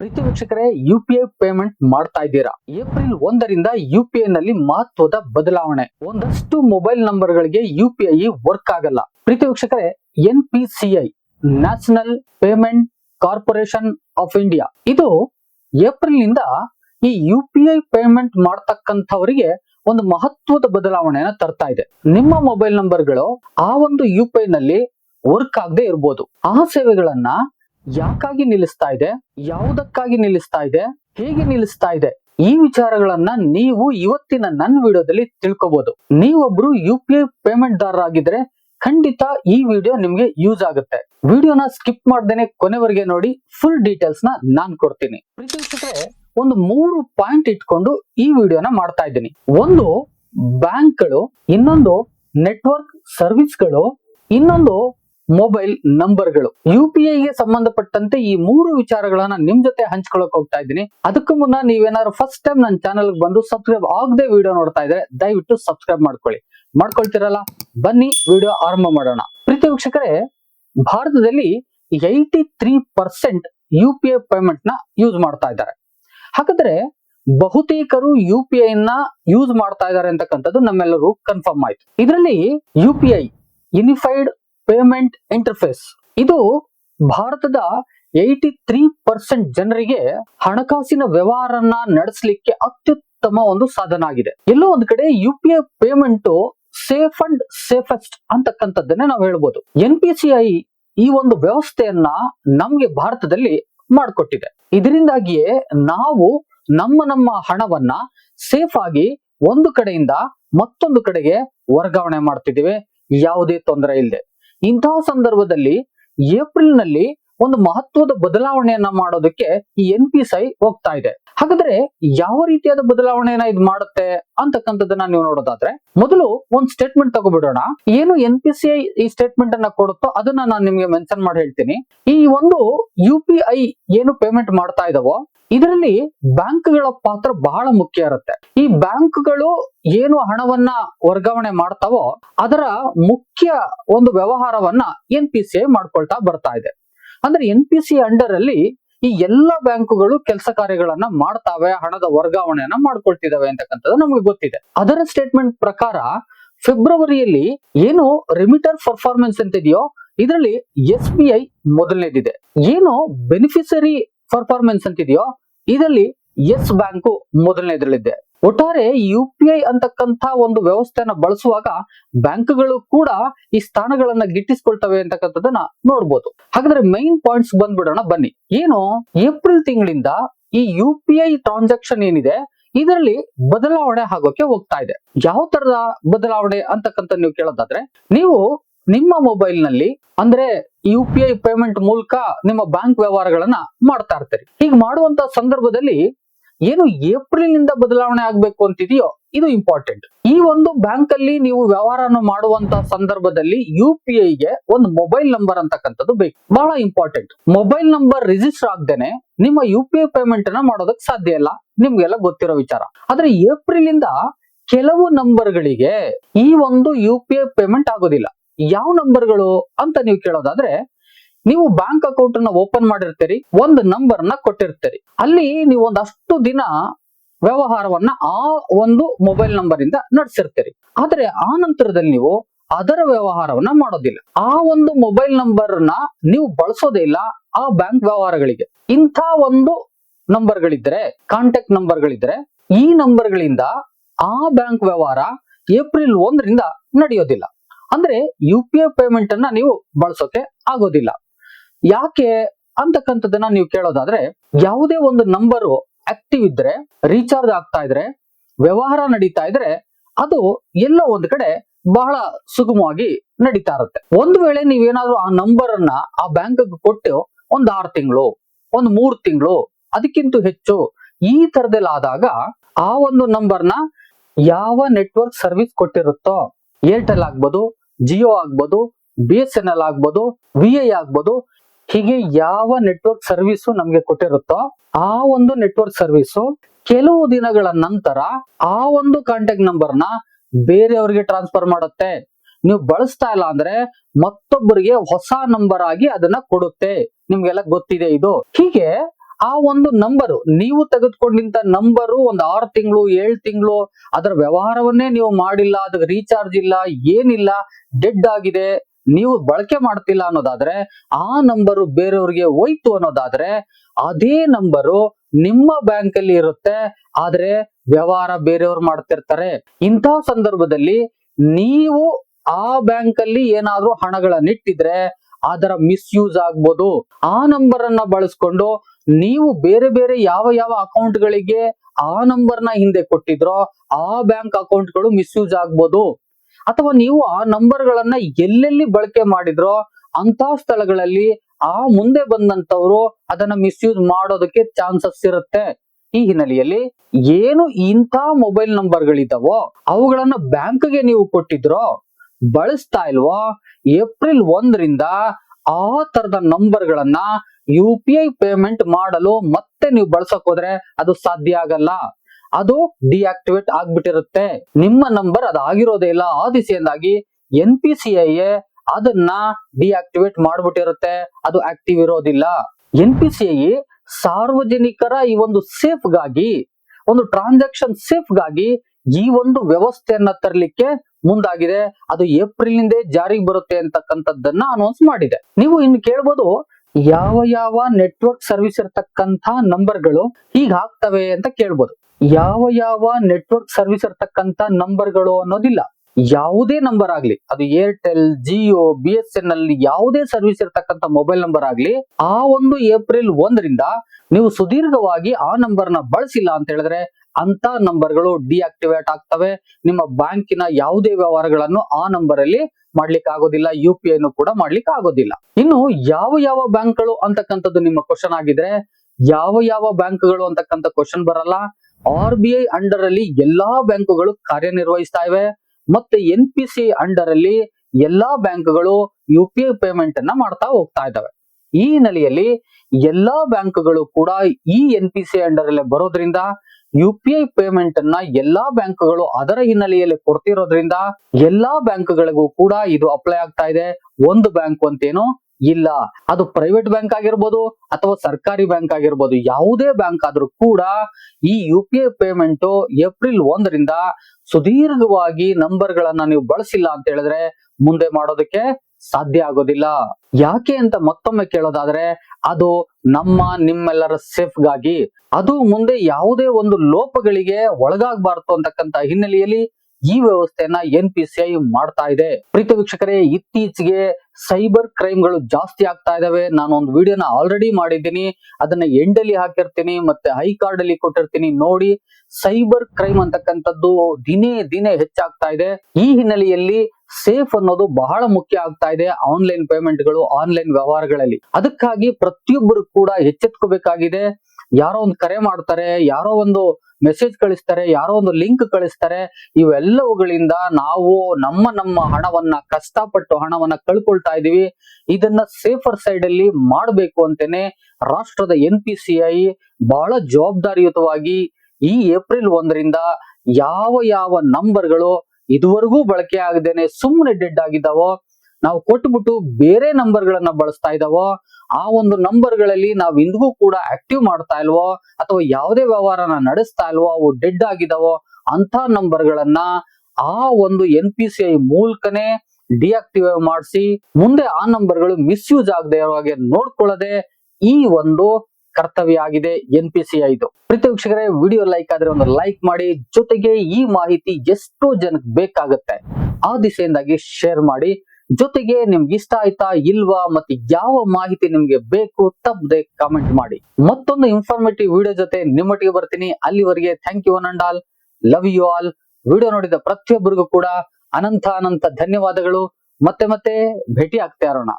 ಪ್ರೀತಿ ವೀಕ್ಷಕರೇ you P I payment ಮಾಡ್ತಾ ಇದ್ದೀರಾ? ಏಪ್ರಿಲ್ ಒಂದರಿಂದ ಯು ಪಿ ಐ ನಲ್ಲಿ ಮಹತ್ವದ ಬದಲಾವಣೆ. ಒಂದಷ್ಟು ಮೊಬೈಲ್ ನಂಬರ್ ಗಳಿಗೆ ಯು ಪಿ ಐ ವರ್ಕ್ ಆಗಲ್ಲ. ಪ್ರೀತಿ ವೀಕ್ಷಕರೇ N P C I National Payment Corporation of India ಇದು ಏಪ್ರಿಲ್ನಿಂದ ಈ ಯು ಪಿ ಐ ಪೇಮೆಂಟ್ ಮಾಡ್ತಕ್ಕಂಥವರಿಗೆ ಒಂದು ಮಹತ್ವದ ಬದಲಾವಣೆಯನ್ನ ತರ್ತಾ ಇದೆ. ನಿಮ್ಮ ಮೊಬೈಲ್ ನಂಬರ್ಗಳು ಆ ಒಂದು ಯು ಪಿ ಐ ನಲ್ಲಿ ವರ್ಕ್ ಆಗದೆ ಇರ್ಬೋದು. ಆ ಸೇವೆಗಳನ್ನ ಯಾಕಾಗಿ ನಿಲ್ಲಿಸ್ತಾ ಇದೆ? ಯಾವುದಕ್ಕಾಗಿ ನಿಲ್ಲಿಸ್ತಾ ಇದೆ? ಹೇಗೆ ನಿಲ್ಲಿಸ್ತಾ ಇದೆ? ಈ ವಿಚಾರಗಳನ್ನ ನೀವು ಇವತ್ತಿನ ನನ್ನ ವಿಡಿಯೋದಲ್ಲಿ ತಿಳ್ಕೊಬಹುದು ನೀವೊಬ್ರು ಯು ಪಿ ಐ ಪೇಮೆಂಟ್ ದಾರರಾಗಿದ್ರೆ ಖಂಡಿತ ಈ ವಿಡಿಯೋ ನಿಮ್ಗೆ ಯೂಸ್ ಆಗುತ್ತೆ. ವಿಡಿಯೋನ ಸ್ಕಿಪ್ ಮಾಡ್ದೇನೆ ಕೊನೆವರೆಗೆ ನೋಡಿ ಫುಲ್ ಡೀಟೇಲ್ಸ್ನ ನಾನ್ ಕೊಡ್ತೀನಿ. ಒಂದು ಮೂರು ಪಾಯಿಂಟ್ ಇಟ್ಕೊಂಡು ಈ ವಿಡಿಯೋನ ಮಾಡ್ತಾ ಇದ್ದೀನಿ. ಒಂದು ಬ್ಯಾಂಕ್ಗಳು, ಇನ್ನೊಂದು ನೆಟ್ವರ್ಕ್ ಸರ್ವಿಸ್ಗಳು ಇನ್ನೊಂದು ಮೊಬೈಲ್ ನಂಬರ್ಗಳು. ಯು ಪಿ ಐಗೆ ಸಂಬಂಧಪಟ್ಟಂತೆ ಈ ಮೂರು ವಿಚಾರಗಳನ್ನ ನಿಮ್ ಜೊತೆ ಹಂಚ್ಕೊಳಕ್ ಹೋಗ್ತಾ ಇದ್ದೀನಿ. ಅದಕ್ಕೂ ಮುನ್ನ ನೀವೇನಾದ್ರು ಫಸ್ಟ್ ಟೈಮ್ ನನ್ನ ಚಾನಲ್ ಬಂದು ಸಬ್ಸ್ಕ್ರೈಬ್ ಆಗದೆ ವಿಡಿಯೋ ನೋಡ್ತಾ ಇದ್ರೆ ದಯವಿಟ್ಟು ಸಬ್ಸ್ಕ್ರೈಬ್ ಮಾಡ್ಕೊಳ್ಳಿ. ಮಾಡ್ಕೊಳ್ತಿರಲ್ಲ? ಬನ್ನಿ ವಿಡಿಯೋ ಆರಂಭ ಮಾಡೋಣ. ಪ್ರೀತಿ ವೀಕ್ಷಕರೇ, ಭಾರತದಲ್ಲಿ eighty three percent U P I ಪೇಮೆಂಟ್ನ use ಮಾಡ್ತಾ ಇದ್ದಾರೆ. ಹಾಗಾದ್ರೆ ಬಹುತೇಕರು ಯು ಪಿ ಐ ನ ಯೂಸ್ ಮಾಡ್ತಾ ಇದ್ದಾರೆ ಅಂತಕ್ಕಂಥದ್ದು ನಮ್ಮೆಲ್ಲರೂ ಕನ್ಫರ್ಮ್ ಆಯ್ತು. ಇದರಲ್ಲಿ U P I unified payment interface. ಇದು ಭಾರತದ ಏಯ್ಟಿ ತ್ರೀ ಪರ್ಸೆಂಟ್ ಜನರಿಗೆ ಹಣಕಾಸಿನ ವ್ಯವಹಾರನ ನಡೆಸಲಿಕ್ಕೆ ಅತ್ಯುತ್ತಮ ಒಂದು ಸಾಧನ ಆಗಿದೆ. ಎಲ್ಲೋ ಒಂದ್ ಕಡೆ U P I payment safe and safest ಅಂತಕ್ಕಂಥದ್ದನ್ನೇ ನಾವು ಹೇಳ್ಬೋದು. ಎನ್ ಪಿ ಸಿ ಐ ಈ ಒಂದು ವ್ಯವಸ್ಥೆಯನ್ನ ನಮ್ಗೆ ಭಾರತದಲ್ಲಿ ಮಾಡಿಕೊಟ್ಟಿದೆ. ಇದರಿಂದಾಗಿಯೇ ನಾವು ನಮ್ಮ ನಮ್ಮ ಹಣವನ್ನ ಸೇಫ್ ಆಗಿ ಒಂದು ಕಡೆಯಿಂದ ಮತ್ತೊಂದು ಕಡೆಗೆ ವರ್ಗಾವಣೆ ಮಾಡ್ತಿದ್ದೀವಿ. ಯಾವುದೇ ತೊಂದರೆ ಇಲ್ಲದೆ ಇಂತಹ ಸಂದರ್ಭದಲ್ಲಿ ಏಪ್ರಿಲ್ನಲ್ಲಿ ಒಂದು ಮಹತ್ವದ ಬದಲಾವಣೆಯನ್ನ ಮಾಡೋದಕ್ಕೆ ಈ ಎನ್ ಪಿ ಸೈ ಹೋಗ್ತಾ ಇದೆ. ಹಾಗಾದ್ರೆ ಯಾವ ರೀತಿಯಾದ ಬದಲಾವಣೆಯನ್ನ ಇದು ಮಾಡುತ್ತೆ ಅಂತಕ್ಕಂಥದ್ದನ್ನ ನೀವು ನೋಡೋದಾದ್ರೆ, ಮೊದಲು ಒಂದು ಸ್ಟೇಟ್ಮೆಂಟ್ ತಗೋಬಿಡೋಣ. ಏನು ಎನ್ ಪಿ ಸಿ ಐ ಈ ಸ್ಟೇಟ್ಮೆಂಟ್ ಅನ್ನ ಕೊಡುತ್ತೋ ಅದನ್ನ ನಾನು ನಿಮ್ಗೆ ಮೆನ್ಷನ್ ಮಾಡಿ ಹೇಳ್ತೀನಿ. ಈ ಒಂದು ಯು ಪಿ ಐ ಏನು ಪೇಮೆಂಟ್ ಮಾಡ್ತಾ ಇದಾವೋ, ಇದರಲ್ಲಿ ಬ್ಯಾಂಕ್ಗಳ ಪಾತ್ರ ಬಹಳ ಮುಖ್ಯ ಇರುತ್ತೆ. ಈ ಬ್ಯಾಂಕ್ಗಳು ಏನು ಹಣವನ್ನ ವರ್ಗಾವಣೆ ಮಾಡ್ತಾವೋ ಅದರ ಮುಖ್ಯ ಒಂದು ವ್ಯವಹಾರವನ್ನ ಎನ್ ಪಿ ಸಿ ಐ ಮಾಡ್ಕೊಳ್ತಾ ಬರ್ತಾ ಇದೆ. ಅಂದ್ರೆ ಎನ್ ಪಿ ಸಿ ಅಂಡರ್ ಅಲ್ಲಿ ಈ ಎಲ್ಲ ಬ್ಯಾಂಕುಗಳು ಕೆಲಸ ಕಾರ್ಯಗಳನ್ನ ಮಾಡ್ತಾವೆ, ಹಣದ ವರ್ಗಾವಣೆಯನ್ನ ಮಾಡ್ಕೊಳ್ತಿದಾವೆ ಅಂತಕ್ಕಂಥದ್ದು ನಮಗೆ ಗೊತ್ತಿದೆ. ಅದರ ಸ್ಟೇಟ್ಮೆಂಟ್ ಪ್ರಕಾರ ಫೆಬ್ರವರಿಯಲ್ಲಿ ಏನು ರೆಮಿಟರ್ ಪರ್ಫಾರ್ಮೆನ್ಸ್ ಅಂತ ಇದೆಯೋ ಇದರಲ್ಲಿ ಎಸ್ ಬಿ ಐ ಮೊದಲನೇದಿದೆ. ಏನು ಬೆನಿಫಿಷರಿ ಪರ್ಫಾರ್ಮೆನ್ಸ್ ಅಂತಿದೆಯೋ, ಇದರಲ್ಲಿ ಎಸ್ ಬ್ಯಾಂಕು ಮೊದಲನೇದ್ರಲ್ಲಿದೆ. ಒಟ್ಟಾರೆ ಯು ಪಿ ಐ ಅಂತಕ್ಕಂಥ ಒಂದು ವ್ಯವಸ್ಥೆಯನ್ನ ಬಳಸುವಾಗ ಬ್ಯಾಂಕ್ಗಳು ಕೂಡ ಈ ಸ್ಥಾನಗಳನ್ನ ಗಿಟ್ಟಿಸ್ಕೊಳ್ತವೆ ಅಂತಕ್ಕಂಥದ್ದನ್ನ ನೋಡ್ಬೋದು. ಹಾಗಾದ್ರೆ ಮೈನ್ ಪಾಯಿಂಟ್ಸ್ ಬಂದ್ಬಿಡೋಣ, ಬನ್ನಿ. ಏನು? ಏಪ್ರಿಲ್ ತಿಂಗಳಿಂದ ಈ ಯು ಟ್ರಾನ್ಸಾಕ್ಷನ್ ಏನಿದೆ, ಇದರಲ್ಲಿ ಬದಲಾವಣೆ ಆಗೋಕೆ ಹೋಗ್ತಾ ಇದೆ. ಯಾವ ತರದ ಬದಲಾವಣೆ ಅಂತಕ್ಕಂಥ ನೀವು ಕೇಳೋದಾದ್ರೆ, ನೀವು ನಿಮ್ಮ ಮೊಬೈಲ್ನಲ್ಲಿ ಅಂದ್ರೆ ಯು ಪಿ ಐ ಪೇಮೆಂಟ್ ಮೂಲಕ ನಿಮ್ಮ ಬ್ಯಾಂಕ್ ವ್ಯವಹಾರಗಳನ್ನ ಮಾಡ್ತಾ ಇರ್ತೀರಿ. ಹೀಗೆ ಮಾಡುವಂತ ಸಂದರ್ಭದಲ್ಲಿ ಏನು ಏಪ್ರಿಲ್ನಿಂದ ಬದಲಾವಣೆ ಆಗ್ಬೇಕು ಅಂತಿದೆಯೋ, ಇದು ಇಂಪಾರ್ಟೆಂಟ್ ಈ ಒಂದು ಬ್ಯಾಂಕ್ ಅಲ್ಲಿ ನೀವು ವ್ಯವಹಾರನ ಮಾಡುವಂತ ಸಂದರ್ಭದಲ್ಲಿ ಯು ಪಿ ಐಗೆ ಒಂದು ಮೊಬೈಲ್ ನಂಬರ್ ಅಂತಕ್ಕಂಥದ್ದು ಬೇಕು. ಬಹಳ ಇಂಪಾರ್ಟೆಂಟ್ ಮೊಬೈಲ್ ನಂಬರ್ ರಿಜಿಸ್ಟರ್ ಆಗ್ದೇನೆ ನಿಮ್ಮ ಯು ಪಿ ಐ ಪೇಮೆಂಟ್ ಅನ್ನ ಮಾಡೋದಕ್ಕೆ ಸಾಧ್ಯ ಇಲ್ಲ. ನಿಮ್ಗೆಲ್ಲ ಗೊತ್ತಿರೋ ವಿಚಾರ. ಆದ್ರೆ ಏಪ್ರಿಲ್ ಇಂದ ಕೆಲವು ನಂಬರ್ಗಳಿಗೆ ಈ ಒಂದು ಯು ಪಿ ಐ ಪೇಮೆಂಟ್ ಆಗೋದಿಲ್ಲ. ಯಾವ ನಂಬರ್ಗಳು ಅಂತ ನೀವು ಕೇಳೋದಾದ್ರೆ ನೀವು ಬ್ಯಾಂಕ್ ಅಕೌಂಟ್ ಅನ್ನ ಓಪನ್ ಮಾಡಿರ್ತೀರಿ, ಒಂದು ನಂಬರ್ನ ಕೊಟ್ಟಿರ್ತೀರಿ. ಅಲ್ಲಿ ನೀವು ಒಂದಷ್ಟು ದಿನ ವ್ಯವಹಾರವನ್ನ ಆ ಒಂದು ಮೊಬೈಲ್ ನಂಬರ್ ಇಂದ ನಡೆಸಿರ್ತೀರಿ. ಆದ್ರೆ ಆ ನಂತರದಲ್ಲಿ ನೀವು ಅದರ ವ್ಯವಹಾರವನ್ನ ಮಾಡೋದಿಲ್ಲ. ಆ ಒಂದು ಮೊಬೈಲ್ ನಂಬರ್ನ ನೀವು ಬಳಸೋದೇ ಇಲ್ಲ ಆ ಬ್ಯಾಂಕ್ ವ್ಯವಹಾರಗಳಿಗೆ. ಇಂಥ ಒಂದು ನಂಬರ್ಗಳಿದ್ರೆ ಕಾಂಟ್ಯಾಕ್ಟ್ ನಂಬರ್ಗಳಿದ್ರೆ ಈ ನಂಬರ್ಗಳಿಂದ ಆ ಬ್ಯಾಂಕ್ ವ್ಯವಹಾರ ಏಪ್ರಿಲ್ ಒಂದರಿಂದ ನಡೆಯೋದಿಲ್ಲ. ಅಂದ್ರೆ ಯು ಪಿ ಐ ಪೇಮೆಂಟ್ ಅನ್ನ ನೀವು ಬಳಸೋಕೆ ಆಗೋದಿಲ್ಲ. ಯಾಕೆ ಅಂತಕ್ಕಂಥದ್ದನ್ನ ನೀವು ಕೇಳೋದಾದ್ರೆ ಯಾವುದೇ ಒಂದು ನಂಬರು ಆಕ್ಟಿವ್ ಇದ್ರೆ ರೀಚಾರ್ಜ್ ಆಗ್ತಾ ಇದ್ರೆ, ವ್ಯವಹಾರ ನಡೀತಾ ಇದ್ರೆ ಅದು ಎಲ್ಲೋ ಒಂದ್ ಕಡೆ ಬಹಳ ಸುಗಮವಾಗಿ ನಡೀತಾ ಇರುತ್ತೆ. ಒಂದು ವೇಳೆ ನೀವೇನಾದ್ರೂ ಆ ನಂಬರ್ ಅನ್ನ ಆ ಬ್ಯಾಂಕ್ ಕೊಟ್ಟು ಒಂದ್ ಆರು ತಿಂಗಳು, ಒಂದ್ ಮೂರ್ ತಿಂಗಳು, ಅದಕ್ಕಿಂತ ಹೆಚ್ಚು ಈ ತರದಲ್ಲಿ ಆದಾಗ ಆ ಒಂದು ನಂಬರ್ನ ಯಾವ ನೆಟ್ವರ್ಕ್ ಸರ್ವಿಸ್ ಕೊಟ್ಟಿರುತ್ತೋ ಏರ್ಟೆಲ್ ಆಗ್ಬೋದು ಜಿಯೋ ಆಗ್ಬೋದು ಬಿ ಎಸ್ ಎನ್ ಎಲ್ ಆಗ್ಬೋದು ವಿ ಐ ಆಗ್ಬೋದು ಹೀಗೆ ಯಾವ ನೆಟ್ವರ್ಕ್ ಸರ್ವಿಸು ನಮ್ಗೆ ಕೊಟ್ಟಿರುತ್ತೋ ಆ ಒಂದು ನೆಟ್ವರ್ಕ್ ಸರ್ವಿಸು ಕೆಲವು ದಿನಗಳ ನಂತರ ಆ ಒಂದು ಕಾಂಟ್ಯಾಕ್ಟ್ ನಂಬರ್ನ ಬೇರೆಯವ್ರಿಗೆ ಟ್ರಾನ್ಸ್ಫರ್ ಮಾಡುತ್ತೆ. ನೀವು ಬಳಸ್ತಾ ಇಲ್ಲ ಅಂದ್ರೆ ಮತ್ತೊಬ್ಬರಿಗೆ ಹೊಸ ನಂಬರ್ ಆಗಿ ಅದನ್ನ ಕೊಡುತ್ತೆ. ನಿಮ್ಗೆಲ್ಲ ಗೊತ್ತಿದೆ ಇದು. ಹೀಗೆ ಆ ಒಂದು ನಂಬರು ನೀವು ತೆಗೆದುಕೊಂಡಿಂತ ನಂಬರು ಒಂದು ಆರು ತಿಂಗಳು, ಏಳು ತಿಂಗಳು ಅದರ ವ್ಯವಹಾರವನ್ನೇ ನೀವು ಮಾಡಿಲ್ಲ ಅದಕ್ಕೆ ರೀಚಾರ್ಜ್ ಇಲ್ಲ, ಏನಿಲ್ಲ ಡೆಡ್ ಆಗಿದೆ. ನೀವು ಬಳಕೆ ಮಾಡ್ತಿಲ್ಲ ಅನ್ನೋದಾದ್ರೆ, ಆ ನಂಬರು ಬೇರೆಯವ್ರಿಗೆ ಹೋಯ್ತು ಅನ್ನೋದಾದ್ರೆ, ಅದೇ ನಂಬರು ನಿಮ್ಮ ಬ್ಯಾಂಕ್ ಅಲ್ಲಿ ಇರುತ್ತೆ, ಆದ್ರೆ ವ್ಯವಹಾರ ಬೇರೆಯವ್ರು ಮಾಡ್ತಿರ್ತಾರೆ. ಇಂತಹ ಸಂದರ್ಭದಲ್ಲಿ ನೀವು ಆ ಬ್ಯಾಂಕ್ ಅಲ್ಲಿ ಏನಾದ್ರೂ ಹಣಗಳನ್ನಿಟ್ಟಿದ್ರೆ ಅದರ ಮಿಸ್ಯೂಸ್ ಆಗ್ಬೋದು. ಆ ನಂಬರ್ ಅನ್ನ ಬಳಸ್ಕೊಂಡು ನೀವು ಬೇರೆ ಬೇರೆ ಯಾವ ಯಾವ ಅಕೌಂಟ್ ಗಳಿಗೆ ಆ ನಂಬರ್ನ ಹಿಂದೆ ಕೊಟ್ಟಿದ್ರೋ, ಆ ಬ್ಯಾಂಕ್ ಅಕೌಂಟ್ಗಳು ಮಿಸ್ಯೂಸ್ ಆಗ್ಬೋದು. ಅಥವಾ ನೀವು ಆ ನಂಬರ್ ಗಳನ್ನ ಎಲ್ಲೆಲ್ಲಿ ಬಳಕೆ ಮಾಡಿದ್ರೋ ಅಂತ ಸ್ಥಳಗಳಲ್ಲಿ ಆ ಮುಂದೆ ಬಂದಂತವ್ರು ಅದನ್ನ ಮಿಸ್ಯೂಸ್ ಮಾಡೋದಕ್ಕೆ ಚಾನ್ಸಸ್ ಇರುತ್ತೆ. ಈ ಹಿನ್ನೆಲೆಯಲ್ಲಿ ಏನು ಇಂಥ ಮೊಬೈಲ್ ನಂಬರ್ಗಳಿದಾವೋ ಅವುಗಳನ್ನ ಬ್ಯಾಂಕ್ಗೆ ನೀವು ಕೊಟ್ಟಿದ್ರೋ ಬಳಸ್ತಾ ಇಲ್ವೋ ಏಪ್ರಿಲ್ ಒಂದರಿಂದ ಆ ತರದ ನಂಬರ್ಗಳನ್ನ ಯು ಪಿ ಐ ಪೇಮೆಂಟ್ ಮಾಡಲು ಮತ್ತೆ ನೀವು ಬಳಸಕ್ ಹೋದ್ರೆ ಅದು ಸಾಧ್ಯ ಆಗಲ್ಲ. ಅದು ಡಿಆಕ್ಟಿವೇಟ್ ಆಗ್ಬಿಟ್ಟಿರುತ್ತೆ. ನಿಮ್ಮ ನಂಬರ್ ಅದಾಗಿರೋದೇ ಇಲ್ಲ. ಆ ದಿಸೆಯಿಂದಾಗಿ ಎನ್ ಪಿ ಸಿ ಐ ಅದನ್ನ ಡಿಆಕ್ಟಿವೇಟ್ ಮಾಡ್ಬಿಟ್ಟಿರುತ್ತೆ. ಅದು ಆಕ್ಟಿವ್ ಇರೋದಿಲ್ಲ. ಎನ್ ಪಿ ಸಿ ಐ ಸಾರ್ವಜನಿಕರ ಈ ಒಂದು ಸೇಫ್ಗಾಗಿ, ಒಂದು ಟ್ರಾನ್ಸಾಕ್ಷನ್ ಸೇಫ್ಗಾಗಿ ಈ ಒಂದು ವ್ಯವಸ್ಥೆಯನ್ನ ತರಲಿಕ್ಕೆ ಮುಂದಾಗಿದೆ. ಅದು ಏಪ್ರಿಲ್ ನಿಂದೇ ಜಾರಿಗೆ ಬರುತ್ತೆ ಅಂತಕ್ಕಂಥದ್ದನ್ನ ಅನೌನ್ಸ್ ಮಾಡಿದೆ. ನೀವು ಇನ್ನು ಕೇಳ್ಬೋದು ಯಾವ ಯಾವ ನೆಟ್ವರ್ಕ್ ಸರ್ವಿಸ್ ಇರ್ತಕ್ಕಂಥ ನಂಬರ್ಗಳು ಹೀಗ್ ಆಗ್ತವೆ ಅಂತ ಕೇಳ್ಬೋದು. ಯಾವ ಯಾವ ನೆಟ್ವರ್ಕ್ ಸರ್ವಿಸ್ ಇರ್ತಕ್ಕಂಥ ನಂಬರ್ಗಳು ಅನ್ನೋದಿಲ್ಲ. ಯಾವುದೇ ನಂಬರ್ ಆಗ್ಲಿ, ಅದು Airtel Jio B S N ಅಲ್ಲಿ ಯಾವುದೇ ಸರ್ವಿಸ್ ಇರ್ತಕ್ಕಂಥ ಮೊಬೈಲ್ ನಂಬರ್ ಆಗ್ಲಿ, ಆ ಒಂದು ಏಪ್ರಿಲ್ ಒಂದರಿಂದ ನೀವು ಸುದೀರ್ಘವಾಗಿ ಆ ನಂಬರ್ನ ಬಳಸಿಲ್ಲ ಅಂತ ಹೇಳಿದ್ರೆ ಅಂತ ನಂಬರ್ಗಳು ಡಿಆಕ್ಟಿವೇಟ್ ಆಗ್ತವೆ. ನಿಮ್ಮ ಬ್ಯಾಂಕಿನ ಯಾವುದೇ ವ್ಯವಹಾರಗಳನ್ನು ಆ ನಂಬರ್ ಅಲ್ಲಿ ಮಾಡ್ಲಿಕ್ಕೆ ಆಗೋದಿಲ್ಲ ಯು ಪಿ ಐನು ಕೂಡ ಮಾಡ್ಲಿಕ್ಕೆ ಆಗೋದಿಲ್ಲ. ಇನ್ನು ಯಾವ ಯಾವ ಬ್ಯಾಂಕ್ಗಳು ಅಂತಕ್ಕಂಥದ್ದು ನಿಮ್ಮ ಕ್ವಶನ್ ಆಗಿದ್ರೆ, ಯಾವ ಯಾವ ಬ್ಯಾಂಕ್ಗಳು ಅಂತಕ್ಕಂಥ ಕ್ವಶನ್ ಬರಲ್ಲ. ಆರ್ ಬಿ ಐ ಅಂಡರ್ ಅಲ್ಲಿ ಎಲ್ಲಾ ಬ್ಯಾಂಕುಗಳು ಕಾರ್ಯನಿರ್ವಹಿಸ್ತಾ ಇವೆ. ಮತ್ತೆ ಎನ್ ಪಿ ಸಿ ಅಂಡರ್ ಅಲ್ಲಿ ಎಲ್ಲಾ ಬ್ಯಾಂಕುಗಳು ಯು ಪಿ ಐ ಪೇಮೆಂಟ್ ಅನ್ನ ಮಾಡ್ತಾ ಹೋಗ್ತಾ ಇದ್ದಾವೆ. ಈ ಹಿನ್ನೆಲೆಯಲ್ಲಿ ಎಲ್ಲಾ ಬ್ಯಾಂಕುಗಳು ಕೂಡ ಈ ಎನ್ ಪಿ ಸಿ ಅಂಡರ್ ಅಲ್ಲಿ ಬರೋದ್ರಿಂದ, ಯು ಪಿ ಐ ಪೇಮೆಂಟ್ ಅನ್ನ ಎಲ್ಲಾ ಬ್ಯಾಂಕುಗಳು ಅದರ ಹಿನ್ನೆಲೆಯಲ್ಲಿ ಕೊಡ್ತಿರೋದ್ರಿಂದ, ಎಲ್ಲಾ ಬ್ಯಾಂಕುಗಳಿಗೂ ಕೂಡ ಇದು ಅಪ್ಲೈ ಆಗ್ತಾ ಇದೆ. ಒಂದು ಬ್ಯಾಂಕ್ ಅಂತೇನು ಇಲ್ಲ. ಅದು ಪ್ರೈವೇಟ್ ಬ್ಯಾಂಕ್ ಆಗಿರ್ಬೋದು ಅಥವಾ ಸರ್ಕಾರಿ ಬ್ಯಾಂಕ್ ಆಗಿರ್ಬೋದು, ಯಾವುದೇ ಬ್ಯಾಂಕ್ ಆದ್ರೂ ಕೂಡ ಈ U P I payment April ಒಂದರಿಂದ ಸುದೀರ್ಘವಾಗಿ ನಂಬರ್ ಗಳನ್ನ ನೀವು ಬಳಸಿಲ್ಲ ಅಂತ ಹೇಳಿದ್ರೆ ಮುಂದೆ ಮಾಡೋದಕ್ಕೆ ಸಾಧ್ಯ ಆಗೋದಿಲ್ಲ. ಯಾಕೆ ಅಂತ ಮತ್ತೊಮ್ಮೆ ಕೇಳೋದಾದ್ರೆ ಅದು ನಮ್ಮ ನಿಮ್ಮೆಲ್ಲರ ಸೇಫ್ಗಾಗಿ. ಅದು ಮುಂದೆ ಯಾವುದೇ ಒಂದು ಲೋಪಗಳಿಗೆ ಒಳಗಾಗಬಾರ್ದು ಅಂತಕ್ಕಂತ ಹಿನ್ನೆಲೆಯಲ್ಲಿ ಈ ವ್ಯವಸ್ಥೆಯನ್ನ ಎನ್ ಪಿ ಸಿ ಐ ಮಾಡ್ತಾ ಇದೆ. ಪ್ರೀತಿ ವೀಕ್ಷಕರೇ, ಇತ್ತೀಚೆಗೆ ಸೈಬರ್ ಕ್ರೈಮ್ಗಳು ಜಾಸ್ತಿ ಆಗ್ತಾ ಇದಾವೆ. ನಾನು ಒಂದು ವಿಡಿಯೋನ ಆಲ್ರೆಡಿ ಮಾಡಿದ್ದೀನಿ. ಅದನ್ನ ಎಂಡಲ್ಲಿ ಹಾಕಿರ್ತೀನಿ ಮತ್ತೆ ಹೈ ಕಾರ್ಡ್ ಅಲ್ಲಿ ಕೊಟ್ಟಿರ್ತೀನಿ. ನೋಡಿ, ಸೈಬರ್ ಕ್ರೈಮ್ ಅಂತಕ್ಕಂಥದ್ದು ದಿನೇ ದಿನೇ ಹೆಚ್ಚಾಗ್ತಾ ಇದೆ. ಈ ಹಿನ್ನೆಲೆಯಲ್ಲಿ ಸೇಫ್ ಅನ್ನೋದು ಬಹಳ ಮುಖ್ಯ ಆಗ್ತಾ ಇದೆ ಆನ್ಲೈನ್ ಪೇಮೆಂಟ್ಗಳು ಆನ್ಲೈನ್ ವ್ಯವಹಾರಗಳಲ್ಲಿ. ಅದಕ್ಕಾಗಿ ಪ್ರತಿಯೊಬ್ಬರು ಕೂಡ ಎಚ್ಚೆತ್ಕೋಬೇಕಾಗಿದೆ. ಯಾರೋ ಒಂದು ಕರೆ ಮಾಡ್ತಾರೆ, ಯಾರೋ ಒಂದು ಮೆಸೇಜ್ ಕಳಿಸ್ತಾರೆ, ಯಾರೋ ಒಂದು ಲಿಂಕ್ ಕಳಿಸ್ತಾರೆ, ಇವೆಲ್ಲವುಗಳಿಂದ ನಾವು ನಮ್ಮ ನಮ್ಮ ಹಣವನ್ನ, ಕಷ್ಟಪಟ್ಟು ಹಣವನ್ನ ಕಳ್ಕೊಳ್ತಾ ಇದೀವಿ ಇದನ್ನ ಸೇಫರ್ ಸೈಡ್ ಅಲ್ಲಿ ಮಾಡಬೇಕು ಅಂತೇನೆ ರಾಷ್ಟ್ರದ ಎನ್ ಬಹಳ ಜವಾಬ್ದಾರಿಯುತವಾಗಿ ಈ ಏಪ್ರಿಲ್ ಒಂದರಿಂದ ಯಾವ ಯಾವ ನಂಬರ್ಗಳು ಇದುವರೆಗೂ ಬಳಕೆ ಆಗದೇನೆ ಸುಮ್ಮನೆ ಡೆಡ್ ಆಗಿದ್ದಾವೋ ನಾವು ಕೊಟ್ಬಿಟ್ಟು ಬೇರೆ ನಂಬರ್ ಗಳನ್ನ ಬಳಸ್ತಾ ಇದಾವೋ, ಆ ಒಂದು ನಂಬರ್ಗಳಲ್ಲಿ ನಾವು ಇಂದಿಗೂ ಕೂಡ ಆಕ್ಟಿವ್ ಮಾಡ್ತಾ ಇಲ್ವೋ, ಅಥವಾ ಯಾವುದೇ ವ್ಯವಹಾರನ ನಡೆಸ್ತಾ ಇಲ್ವೋ, ಅವು ಡೆಡ್ ಆಗಿದಾವೋ ಅಂತ ನಂಬರ್ ಗಳನ್ನ ಆ ಒಂದು ಎನ್ ಪಿ ಸಿ ಐ ಮೂಲಕನೇ ಡಿಆಕ್ಟಿವೇಟ್ ಮಾಡಿಸಿ, ಮುಂದೆ ಆ ನಂಬರ್ಗಳು ಮಿಸ್ಯೂಸ್ ಆಗದೆ ಇರೋ ಹಾಗೆ ನೋಡ್ಕೊಳ್ಳದೆ ಈ ಒಂದು ಕರ್ತವ್ಯ ಆಗಿದೆ ಎನ್ ಪಿ ಸಿ ಐದು ಪ್ರೀತಿ ವೀಕ್ಷಕರೇ ವಿಡಿಯೋ ಲೈಕ್ ಆದ್ರೆ ಒಂದು ಲೈಕ್ ಮಾಡಿ, ಜೊತೆಗೆ ಈ ಮಾಹಿತಿ ಎಷ್ಟೋ ಜನಕ್ಕೆ ಬೇಕಾಗುತ್ತೆ. ಆ ದಿಸೆಯಿಂದಾಗಿ ಶೇರ್ ಮಾಡಿ ಜೊತೆಗೆ ನಿಮ್ಗೆ ಇಷ್ಟ ಆಯ್ತಾ ಇಲ್ವಾ ಮತ್ತೆ ಯಾವ ಮಾಹಿತಿ ನಿಮ್ಗೆ ಬೇಕು ತಪ್ಪದೆ ಕಾಮೆಂಟ್ ಮಾಡಿ. ಮತ್ತೊಂದು ಇನ್ಫಾರ್ಮೇಟಿವ್ ವಿಡಿಯೋ ಜೊತೆ ನಿಮ್ಮೊಟ್ಟಿಗೆ ಬರ್ತೀನಿ. ಅಲ್ಲಿವರೆಗೆ thank you one and all love you all video ನೋಡಿದ ಪ್ರತಿಯೊಬ್ಬರಿಗೂ ಕೂಡ ಅನಂತ ಅನಂತ ಧನ್ಯವಾದಗಳು. ಮತ್ತೆ ಮತ್ತೆ ಭೇಟಿ ಆಗ್ತಾ ಇರೋಣ